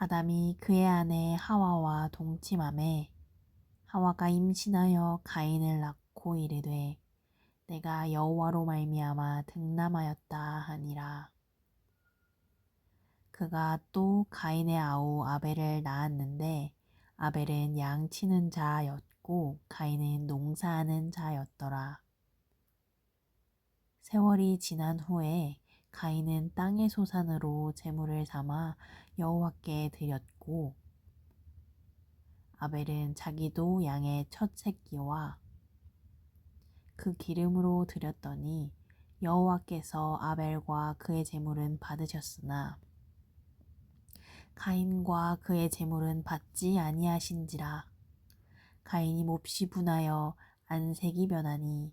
아담이 그의 아내 하와와 동침함에 하와가 임신하여 가인을 낳고 이르되 내가 여호와로 말미암아 등남하였다 하니라. 그가 또 가인의 아우 아벨을 낳았는데 아벨은 양 치는 자였고 가인은 농사하는 자였더라. 세월이 지난 후에 가인은 땅의 소산으로 제물을 삼아 여호와께 드렸고 아벨은 자기도 양의 첫 새끼와 그 기름으로 드렸더니 여호와께서 아벨과 그의 제물은 받으셨으나 가인과 그의 제물은 받지 아니하신지라. 가인이 몹시 분하여 안색이 변하니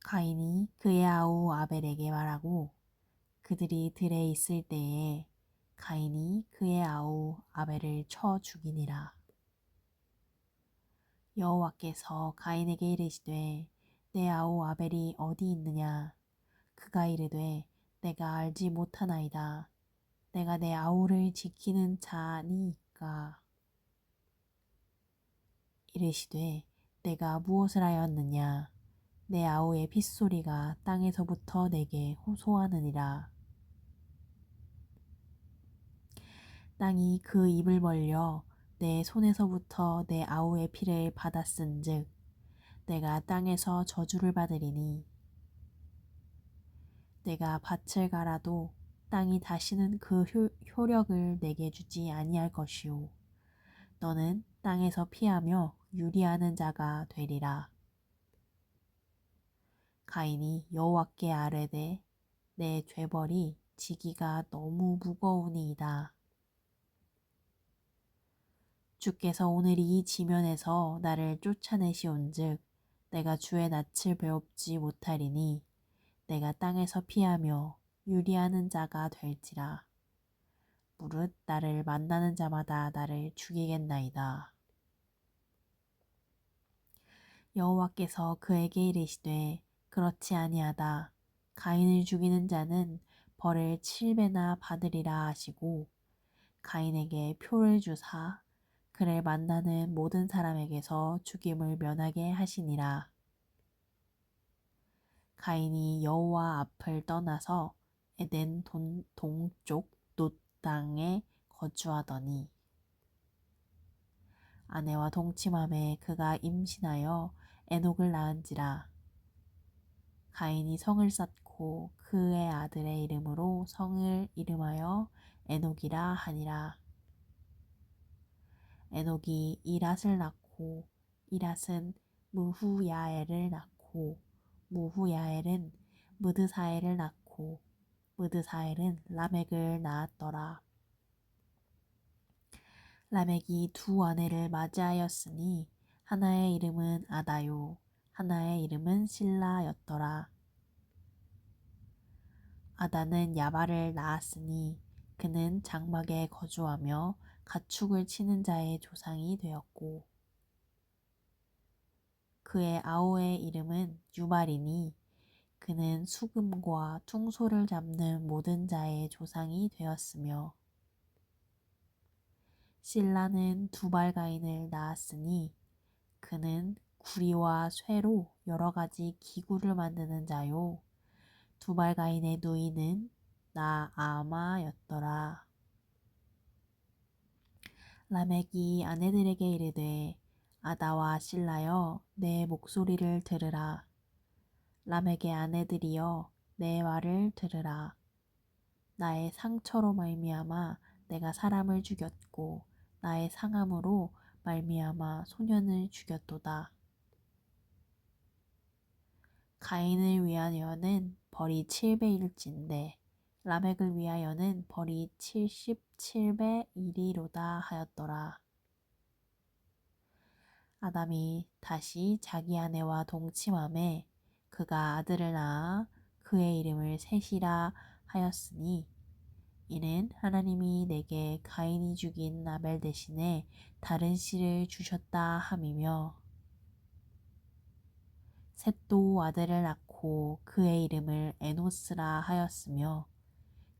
가인이 그의 아우 아벨에게 말하고 그들이 들에 있을 때에 가인이 그의 아우 아벨을 쳐 죽이니라. 여호와께서 가인에게 이르시되 내 아우 아벨이 어디 있느냐? 그가 이르되 내가 알지 못하나이다. 내가 내 아우를 지키는 자니까. 이르시되 내가 무엇을 하였느냐 내 아우의 핏소리가 땅에서부터 내게 호소하느니라. 땅이 그 입을 벌려 내 손에서부터 내 아우의 피를 받았은즉 내가 땅에서 저주를 받으리니 내가 밭을 갈아도 땅이 다시는 그 효, 효력을 내게 주지 아니할 것이오 너는 땅에서 피하며 유리하는 자가 되리라. 가인이 여호와께 아뢰되 내 죄벌이 지기가 너무 무거우니이다. 주께서 오늘 이 지면에서 나를 쫓아내시온즉 내가 주의 낯을 배웁지 못하리니 내가 땅에서 피하며 유리하는 자가 될지라. 무릇 나를 만나는 자마다 나를 죽이겠나이다. 여호와께서 그에게 이르시되 그렇지 아니하다. 가인을 죽이는 자는 벌을 7배나 받으리라 하시고 가인에게 표를 주사 그를 만나는 모든 사람에게서 죽임을 면하게 하시니라. 가인이 여호와 앞을 떠나서 에덴 돈, 동쪽 놋 땅에 거주하더니 아내와 동침함에 그가 임신하여 에녹을 낳은지라 가인이 성을 쌓고 그의 아들의 이름으로 성을 이름하여 에녹이라 하니라. 에녹이 이랏을 낳고 이랏은 무후야엘을 낳고 무후야엘은 무드사엘을 낳고 무드사엘은 라멕을 낳았더라. 라멕이 두 아내를 맞이하였으니 하나의 이름은 아다요 하나의 이름은 신라였더라. 아다는 야발을 낳았으니 그는 장막에 거주하며 가축을 치는 자의 조상이 되었고 그의 아우의 이름은 유발이니 그는 수금과 퉁소를 잡는 모든 자의 조상이 되었으며 신라는 두발가인을 낳았으니 그는 구리와 쇠로 여러 가지 기구를 만드는 자요. 두발가인의 누이는 나아마였더라. 라멕이 아내들에게 이르되 아다와 신라여 내 목소리를 들으라. 라멕의 아내들이여 내 말을 들으라. 나의 상처로 말미암아 내가 사람을 죽였고 나의 상함으로 말미암아 소년을 죽였도다. 가인을 위하여는 벌이 7배일진데 라멕을 위하여는 벌이 77배 1이로다 하였더라. 아담이 다시 자기 아내와 동침함에 그가 아들을 낳아 그의 이름을 셋이라 하였으니 이는 하나님이 내게 가인이 죽인 아벨 대신에 다른 씨를 주셨다 함이며 셋도 아들을 낳고 그의 이름을 에노스라 하였으며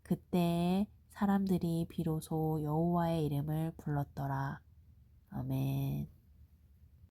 그때에 사람들이 비로소 여호와의 이름을 불렀더라. 아멘.